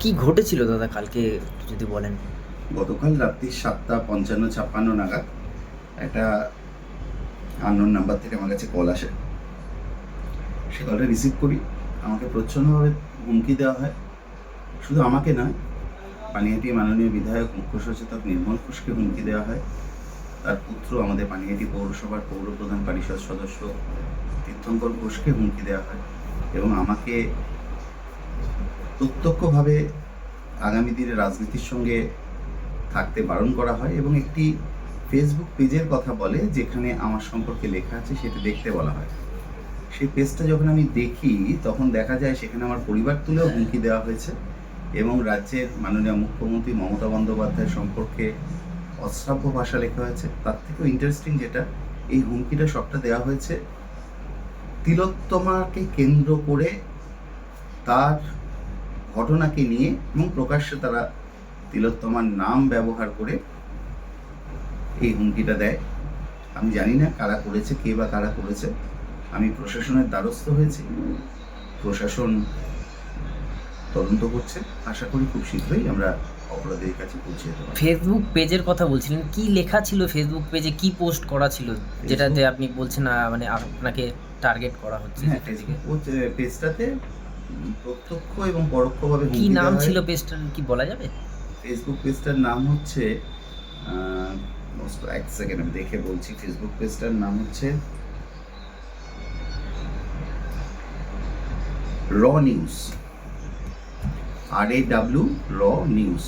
কি ঘটেছিল দাদা কালকে যদি বলেন? গতকাল রাত্রি সাতটা পঞ্চান্ন ছাপ্পান্ন নাগাদ একটা আননোন নাম্বার থেকে আমার কাছে কল আসে। সে কলটা রিসিভ করি। আমাকে প্রচ্ছন্নভাবে হুমকি দেওয়া হয়। শুধু আমাকে নয়, পানিহাটি মাননীয় বিধায়ক মুখ্য সচেতক নির্মল ঘোষকে হুমকি দেওয়া হয়। তার পুত্র আমাদের পানিহাটি পৌরসভার পৌর প্রধান পরিষদ সদস্য তীর্থঙ্কর ঘোষকে হুমকি দেওয়া হয় এবং আমাকে প্রত্যক্ষভাবে আগামী দিনে রাজনীতির সঙ্গে থাকতে বারণ করা হয় এবং একটি ফেসবুক পেজের কথা বলে যেখানে আমার সম্পর্কে লেখা আছে সেটা দেখতে বলা হয়। সেই পেজটা যখন আমি দেখি তখন দেখা যায় সেখানে আমার পরিবার তুলেও হুমকি দেওয়া হয়েছে এবং রাজ্যের মাননীয় মুখ্যমন্ত্রী মমতা বন্দ্যোপাধ্যায় সম্পর্কে অশ্রাব্য ভাষা লেখা হয়েছে। তার থেকেও ইন্টারেস্টিং যেটা এই হুমকিটা সবটা দেওয়া হয়েছে। তিলোত্তমাকে কেন্দ্র করে তার ঘটনাকে নিয়ে এবং প্রকাশ্যে তারা তিলোত্তমার নাম ব্যবহার করে এই হুমকিটা দেয়। আমি জানি না কারা করেছে কে বা কারা করেছে। আমি প্রশাসনের দ্বারস্থ হয়েছি। প্রশাসন তদন্ত করছে। আশা করি খুব শীঘ্রই আমরা অপরাধীর কাছে পৌঁছে যেতে পারব। ফেসবুক পেজের কথা বলছিলেন। কি লেখা ছিল ফেসবুক পেজে কি পোস্ট করা ছিল? যেটাতে আপনি বলছেন মানে আপনাকে টার্গেট করা হচ্ছে হ্যাঁ ফেসবুক পেজটাতে প্রত্যক্ষ এবং পরোক্ষভাবে কি নাম ছিল পেজটার কি বলা যাবে? ফেসবুক পেজটার নাম হচ্ছে এক সেকেন্ড আমি দেখে বলছি। ফেসবুক পেজটার নাম হচ্ছে raw news R A W raw news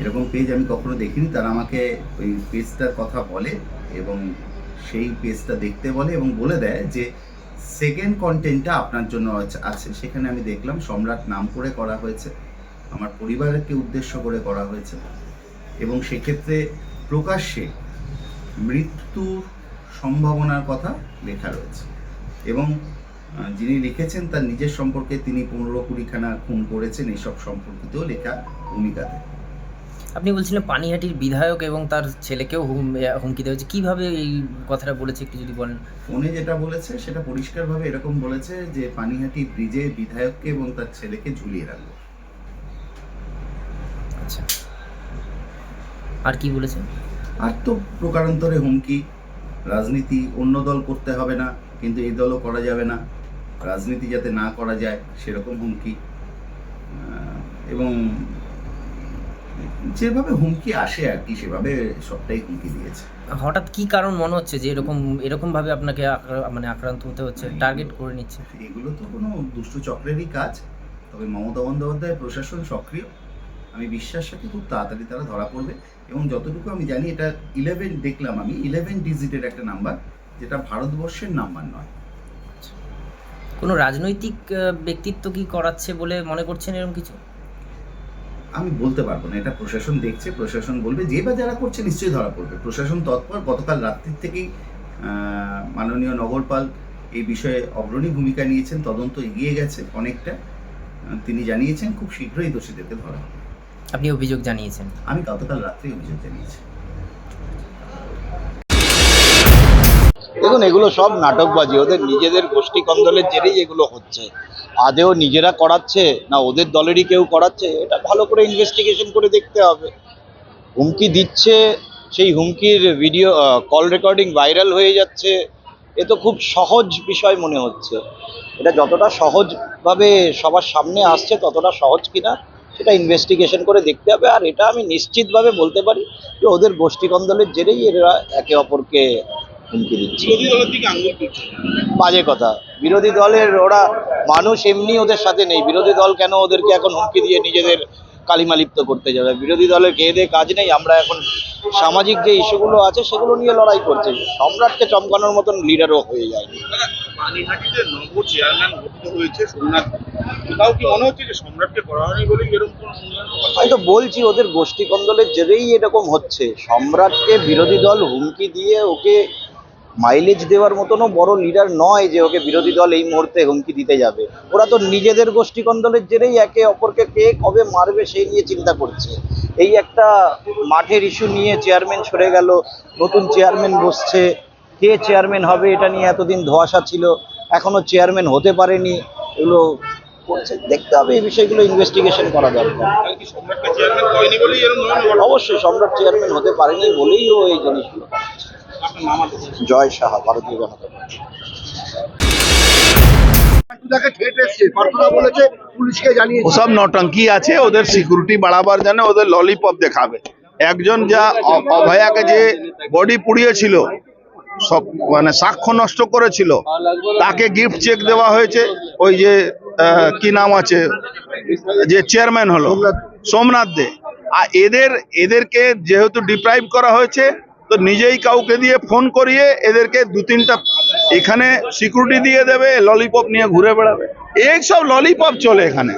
এরকম পেজ আমি কখনো দেখিনি। তারা আমাকে ওই পেজটার কথা বলে এবং সেই পেজটা দেখতে বলে এবং বলে দেয় যে সেকেন্ড কন্টেন্টটা আপনার জন্য আছে- সেখানে আমি দেখলাম সম্রাট নাম করে করা হয়েছে, আমার পরিবারকে উদ্দেশ্য করে করা হয়েছে। এবং সেক্ষেত্রে প্রকাশ্যে মৃত্যুর সম্ভাবনার কথা লেখা রয়েছে। এবং যিনি লিখেছেন তার নিজের সম্পর্কে তিনি পনেরো কুড়িখানা খুন করেছেন, এইসব সম্পর্কিতও লেখা ভূমিকাতে। আপনি বলছিলেন পানিহাটির বিধায়ক এবং তার ছেলেকেও হুম হুমকি দেওয়া হয়েছে। কীভাবে এই কথাটা বলেছে একটু যদি বলেন? উনি যেটা বলেছে সেটা পরিষ্কারভাবে এরকম বলেছে যে পানিহাটি ব্রিজে বিধায়ককে এবং তার ছেলেকে ঝুলিয়ে রাখব। আচ্ছা। আর কি বলেছে? আর তো প্রকারান্তরে হুমকি রাজনীতি অন্য দল করতে হবে না কিন্তু এই দলও করা যাবে না। রাজনীতি যাতে না করা যায় সেরকম হুমকি। এবং যেভাবে হুমকি আসে আর কি সেভাবে সবটাই হুমকি দিয়েছে। হঠাৎ কি কারণ মনে হচ্ছে যে এরকম এরকম ভাবে আপনাকে মানে আক্রান্ত হতে হচ্ছে টার্গেট করে নিচ্ছে? এগুলো তো কোনো দুষ্টু চক্রেরই কাজ। তবে মমতা বন্দ্যোপাধ্যায় প্রশাসন সক্রিয়। আমি বিশ্বাস রাখি খুব তাড়াতাড়ি তারা ধরা পড়বে। এবং যতটুকু আমি জানি এটা ইলেভেন দেখলাম আমি ইলেভেন ডিজিটের একটা নাম্বার যেটা ভারতবর্ষের নাম্বার নয়। কোনো রাজনৈতিক ব্যক্তিত্ব কি করাচ্ছে বলে মনে করছেন এরকম কিছু? আমি বলতে পারব না এটা প্রশাসন দেখছে প্রশাসন বলবে যে বা যারা করছে নিশ্চয়ই ধরা পড়বে। প্রশাসন তৎপর গতকাল রাত্রির থেকেই আহ, মাননীয় নগরপাল এই বিষয়ে অগ্রণী ভূমিকা নিয়েছেন তদন্ত এগিয়ে গেছে অনেকটা। তিনি জানিয়েছেন খুব শীঘ্রই দোষীদেরকে ধরা হবে। আপনি অভিযোগ জানিয়েছেন? আমি গতকাল রাত্রে অভিযোগ জানিয়েছি। দেখুন এগুলো সব নাটকবাজি ওদের নিজেদের গোষ্ঠী কন্দলের জেরেই এগুলো হচ্ছে। আদেও নিজেরা করাচ্ছে, না ওদের দলেরই কেউ করাচ্ছে, এটা ভালো করে ইনভেস্টিগেশন করে দেখতে হবে। হুমকি দিচ্ছে, সেই হুমকির ভিডিও কল রেকর্ডিং ভাইরাল হয়ে যাচ্ছে, এ তো খুব সহজ বিষয় মনে হচ্ছে। এটা যতটা সহজভাবে সবার সামনে আসছে, ততটা সহজ কিনা, সেটা ইনভেস্টিগেশন করে দেখতে হবে, আর এটা আমি নিশ্চিতভাবে বলতে পারি যে ওদের গোষ্ঠী কন্দলের জেরেই এরা একে অপরকে হুমকি দিচ্ছে। বাজে কথা। বিরোধী দলের ওরা মানুষ এমনি ওদের সাথে নেই। বিরোধী দল কেন ওদেরকে এখন হুমকি দিয়ে নিজেদের কালিমালিপ্ত করতে যাবে? বিরোধী দলের খেয়ে দিয়ে কাজ নেই। আমরা এখন সামাজিক যে ইস্যুগুলো আছে সেগুলো নিয়ে লড়াই করছে। সম্রাটকে চমকানোর মতন লিডারও হয়ে যায়নি। পানিহাটিতে নব চেয়ারম্যান গঠিত হয়েছে সোমনাথ কোথাও কি মনে হচ্ছে যে সম্রাটকে করা হয়নি বলেই এরকম কোনো উন্নয়ন প্রকাশ আমি তো বলছি ওদের গোষ্ঠী কন্দলের জেরেই এরকম হচ্ছে। সম্রাটকে বিরোধী দল হুমকি দিয়ে ওকে মাইলেজ দেওয়ার মতনও বড় লিডার নয় যে ওকে বিরোধী দল এই মুহূর্তে হুমকি দিতে যাবে। ওরা তো নিজেদের গোষ্ঠী কন্দলের জেরেই একে অপরকে কে কবে মারবে সেই নিয়ে চিন্তা করছে। এই একটা মাঠের ইস্যু নিয়ে চেয়ারম্যান সরে গেল নতুন চেয়ারম্যান বসছে। কে চেয়ারম্যান হবে এটা নিয়ে এতদিন ধোয়াশা ছিল এখনও চেয়ারম্যান হতে পারেনি। এগুলো করছে দেখতে হবে এই বিষয়গুলো ইনভেস্টিগেশন করা দরকার? অবশ্যই সম্রাট চেয়ারম্যান হতে পারেনি বলেই ও এই জিনিসগুলো জয় সাহা ভারতীয় জনতা পার্টি। তাকে ঠেট এসছে পার্থনা বলেছে পুলিশকে জানিয়েছে। ওসব নটঙ্কি আছে ওদের সিকিউরিটি বাড়াবার জন্য ওদের ললিপপ দেখাবে। একজন যা অভয়াকে যে বডি পুড়িয়েছিল সব মানে সাক্ষ্য নষ্ট করেছিল তাকে গিফট চেক দেওয়া হয়েছে। ওই যে আহ, কি নাম আছে যে চেয়ারম্যান হলো সোমনাথ দে। আর এদের এদেরকে যেহেতু ডিপ্রাইভ করা হয়েছে তো নিজেই কাউকে দিয়ে ফোন করিয়ে এদেরকে দু তিনটা এখানে সিকিউরিটি দিয়ে দেবে ললিপপ নিয়ে ঘুরে বেড়াবে। এই সব ললিপপ চলে এখানে।